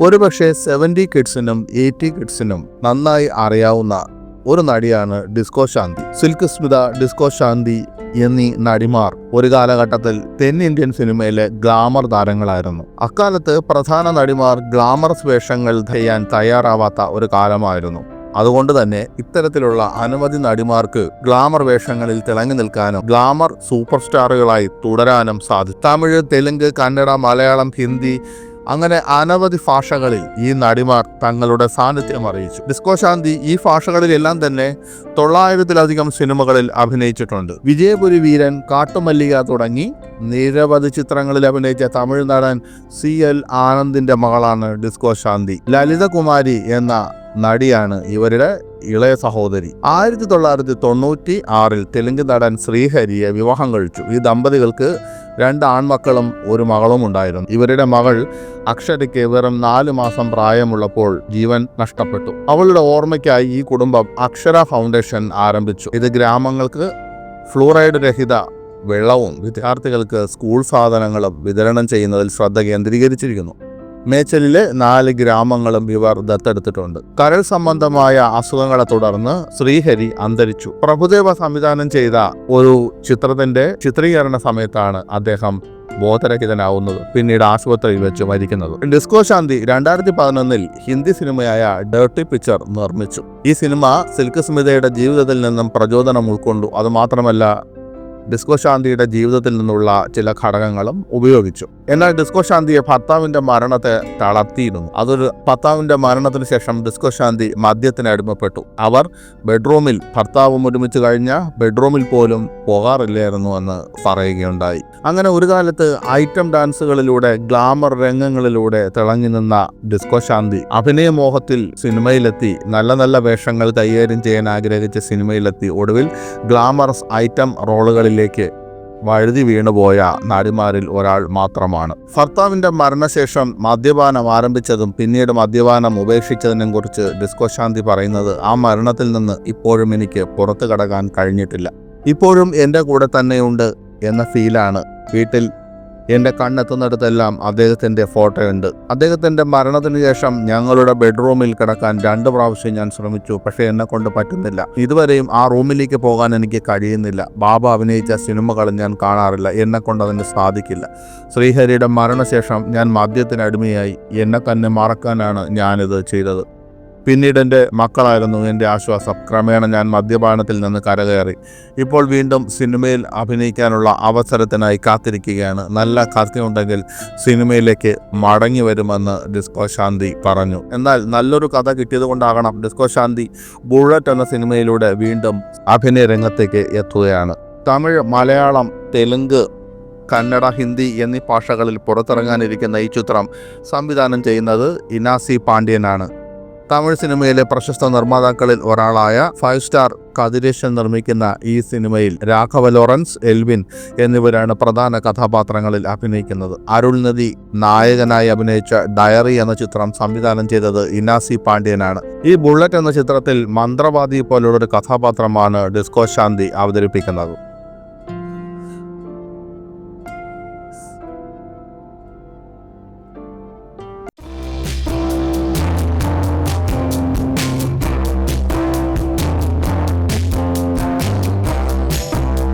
ഒരുപക്ഷെ seventy കിഡ്സിനും eighty കിഡ്സിനും നന്നായി അറിയാവുന്ന ഒരു നടിയാണ് disco Shanthi. Silk Smitha disco Shanthi എന്നീ നടിമാർ ഒരു കാലഘട്ടത്തിൽ തെന്നിന്ത്യൻ സിനിമയിലെ ഗ്ലാമർ താരങ്ങളായിരുന്നു. അക്കാലത്ത് പ്രധാന നടിമാർ ഗ്ലാമറസ് വേഷങ്ങൾ ചെയ്യാൻ തയ്യാറാവാത്ത ഒരു കാലമായിരുന്നു. അതുകൊണ്ട് തന്നെ ഇത്തരത്തിലുള്ള അനവധി നടിമാർക്ക് ഗ്ലാമർ വേഷങ്ങളിൽ തിളങ്ങി നിൽക്കാനും ഗ്ലാമർ സൂപ്പർ സ്റ്റാറുകളായി തുടരാനും സാധിച്ചു. തമിഴ് തെലുങ്ക് കന്നഡ മലയാളം ഹിന്ദി അങ്ങനെ അനവധി ഭാഷകളിൽ ഈ നടിമാർ തങ്ങളുടെ സാന്നിധ്യം അറിയിച്ചു. ഡിസ്കോ ശാന്തി ഈ ഭാഷകളിലെല്ലാം തന്നെ തൊള്ളായിരത്തിലധികം സിനിമകളിൽ അഭിനയിച്ചിട്ടുണ്ട്. വിജയപുരി വീരൻ കാട്ടുമല്ലിക തുടങ്ങി നിരവധി ചിത്രങ്ങളിൽ അഭിനയിച്ച തമിഴ് നടൻ സി എൽ ആനന്ദിന്റെ മകളാണ് ഡിസ്കോ ശാന്തി. ലളിതകുമാരി എന്ന നടിയാണ് ഇവരുടെ ഇളയ സഹോദരി. ആയിരത്തി തൊള്ളായിരത്തി തൊണ്ണൂറ്റി ആറിൽ തെലുങ്ക് നടൻ ശ്രീഹരിയെ വിവാഹം കഴിച്ചു. ഈ ദമ്പതികൾക്ക് രണ്ട് ആൺമക്കളും ഒരു മകളും ഉണ്ടായിരുന്നു. ഇവരുടെ മകൾ അക്ഷരയ്ക്ക് വെറും നാല് മാസം പ്രായമുള്ളപ്പോൾ ജീവൻ നഷ്ടപ്പെട്ടു. അവളുടെ ഓർമ്മയ്ക്കായി ഈ കുടുംബം അക്ഷര ഫൗണ്ടേഷൻ ആരംഭിച്ചു. ഇത് ഗ്രാമങ്ങൾക്ക് ഫ്ലൂറൈഡ് രഹിത വെള്ളവും വിദ്യാർത്ഥികൾക്ക് സ്കൂൾ സാധനങ്ങളും വിതരണം ചെയ്യുന്നതിൽ ശ്രദ്ധ കേന്ദ്രീകരിച്ചിരിക്കുന്നു. മേച്ചലിലെ നാല് ഗ്രാമങ്ങളും ഇവർ ദത്തെടുത്തിട്ടുണ്ട്. കരൾ സംബന്ധമായ അസുഖങ്ങളെ തുടർന്ന് ശ്രീഹരി അന്തരിച്ചു. പ്രഭുദേവ സംവിധാനം ചെയ്ത ഒരു ചിത്രത്തിന്റെ ചിത്രീകരണ സമയത്താണ് അദ്ദേഹം ബോധരഹിതനാവുന്നത് പിന്നീട് ആശുപത്രിയിൽ വെച്ച് മരിക്കുന്നത്. ഡിസ്കോ ശാന്തി രണ്ടായിരത്തി പതിനൊന്നിൽ ഹിന്ദി സിനിമയായ ഡേർട്ടി പിക്ചർ നിർമ്മിച്ചു. ഈ സിനിമ സിൽക്ക് സ്മിതയുടെ ജീവിതത്തിൽ നിന്നും പ്രചോദനം ഉൾക്കൊണ്ടു. അതുമാത്രമല്ല ഡിസ്കോ ശാന്തിയുടെ ജീവിതത്തിൽ നിന്നുള്ള ചില ഘടകങ്ങളും ഉപയോഗിച്ചു. എന്നാൽ ഡിസ്കോ ശാന്തിയെ ഭർത്താവിന്റെ മരണത്തെ തളർത്തിയിരുന്നു. അതൊരു ഭർത്താവിന്റെ മരണത്തിന് ശേഷം ഡിസ്കോ ശാന്തി മദ്യത്തിന് അടിമപ്പെട്ടു. അവർ ബെഡ്റൂമിൽ ഭർത്താവും ഒരുമിച്ച് കഴിഞ്ഞ ബെഡ്റൂമിൽ പോലും പോകാറില്ലായിരുന്നു എന്ന് പറയുകയുണ്ടായി. അങ്ങനെ ഒരു കാലത്ത് ഐറ്റം ഡാൻസുകളിലൂടെ ഗ്ലാമർ രംഗങ്ങളിലൂടെ തിളങ്ങി നിന്ന ഡിസ്കോ ശാന്തി അഭിനയമോഹത്തിൽ സിനിമയിലെത്തി നല്ല നല്ല വേഷങ്ങൾ കൈകാര്യം ചെയ്യാൻ ആഗ്രഹിച്ച സിനിമയിലെത്തി. ഒടുവിൽ ഗ്ലാമറസ് ഐറ്റം റോളുകളിലേക്ക് വഴുതി വീണുപോയ നടിമാരിൽ ഒരാൾ മാത്രമാണ്. ഭർത്താവിന്റെ മരണശേഷം മദ്യപാനം ആരംഭിച്ചതും പിന്നീട് മദ്യപാനം ഉപേക്ഷിച്ചതിനെ കുറിച്ച് ഡിസ്കോ ശാന്തി പറയുന്നത് ആ മരണത്തിൽ നിന്ന് ഇപ്പോഴും എനിക്ക് പുറത്തു കടക്കാൻ കഴിഞ്ഞിട്ടില്ല. ഇപ്പോഴും എന്റെ കൂടെ തന്നെയുണ്ട് എന്ന ഫീലാണ് വീട്ടിൽ എന്റെ കണ്ണെത്തുന്നിടത്തെല്ലാം അദ്ദേഹത്തിന്റെ ഫോട്ടോയുണ്ട് അദ്ദേഹത്തിന്റെ മരണത്തിന് ശേഷം ഞങ്ങളുടെ ബെഡ്റൂമിൽ കിടക്കാൻ രണ്ട് പ്രാവശ്യം ഞാൻ ശ്രമിച്ചു പക്ഷേ എന്നെ കൊണ്ട് പറ്റുന്നില്ല. ഇതുവരെയും ആ റൂമിലേക്ക് പോകാൻ എനിക്ക് കഴിയുന്നില്ല. ബാബ അഭിനയിച്ച സിനിമകൾ ഞാൻ കാണാറില്ല എന്നെ കൊണ്ട് അതിന് സാധിക്കില്ല. ശ്രീഹരിയുടെ മരണശേഷം ഞാൻ മദ്യത്തിന് അടിമയായി. എന്നെ തന്നെ മറക്കാനാണ് ഞാനിത് ചെയ്തത്. പിന്നീട് എന്റെ മക്കളായിരുന്നു. എന്റെ ആശ്വാസം. ക്രമേണ ഞാൻ മദ്യപാനത്തിൽ നിന്ന് കരകയറി. ഇപ്പോൾ വീണ്ടും സിനിമയിൽ അഭിനയിക്കാനുള്ള അവസരത്തിനായി കാത്തിരിക്കുകയാണ്. നല്ല കഥയുണ്ടെങ്കിൽ സിനിമയിലേക്ക് മടങ്ങി വരുമെന്ന് ഡിസ്കോ ശാന്തി പറഞ്ഞു. എന്നാൽ നല്ലൊരു കഥ കിട്ടിയത് കൊണ്ടാകണം ഡിസ്കോ ശാന്തി ബുള്ളറ്റ് എന്ന സിനിമയിലൂടെ വീണ്ടും അഭിനയ രംഗത്തേക്ക് എത്തുകയാണ്. തമിഴ് മലയാളം തെലുങ്ക് കന്നഡ ഹിന്ദി എന്നീ ഭാഷകളിൽ പുറത്തിറങ്ങാനിരിക്കുന്ന ഈ ചിത്രം സംവിധാനം ചെയ്യുന്നത് ഇനാസി പാണ്ഡ്യനാണ്. തമിഴ് സിനിമയിലെ പ്രശസ്ത നിർമ്മാതാക്കളിൽ ഒരാളായ ഫൈവ് സ്റ്റാർ കതിരേശൻ നിർമ്മിക്കുന്ന ഈ സിനിമയിൽ രാഘവ ലോറൻസ് എൽവിൻ എന്നിവരാണ് പ്രധാന കഥാപാത്രങ്ങളിൽ അഭിനയിക്കുന്നത്. അരുൾനദി നായകനായി അഭിനയിച്ച ഡയറി എന്ന ചിത്രം സംവിധാനം ചെയ്തത് ഇനാസി പാണ്ഡ്യനാണ്. ഈ ബുള്ളറ്റ് എന്ന ചിത്രത്തിൽ മന്ത്രവാദി പോലുള്ളൊരു കഥാപാത്രമാണ് ഡിസ്കോ ശാന്തി അവതരിപ്പിക്കുന്നത്.